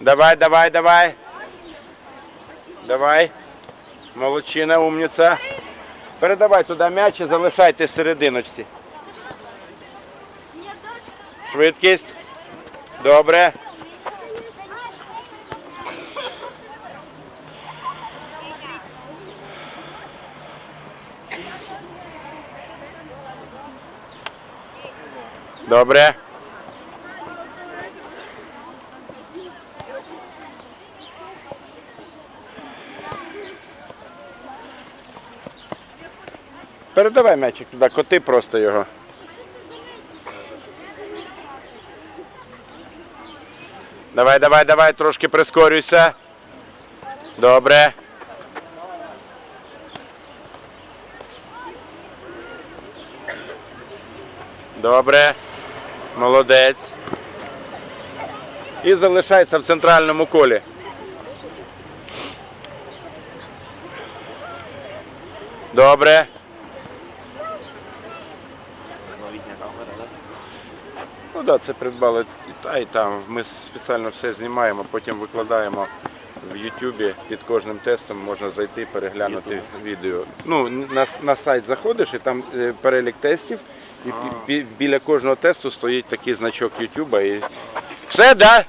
Давай, давай, давай. Давай. Молодчина, умниця. Передавай туди м'яч і залишайте серединочці. Швидкість. Добре. Добре. Передавай м'ячик туди, коти просто його. Давай, давай, давай, трошки прискорюйся. Добре. Добре. Молодець. І залишайся в центральному колі. Добре. Новітня камера, так? Ну так, да, це придбали і та, і там. Ми спеціально все знімаємо, потім викладаємо в Ютубі під кожним тестом можна зайти переглянути відео. Ну, на, на сайт заходиш і там е, перелік тестів, і бі- біля кожного тесту стоїть такий значок Ютуба. І... Все, да?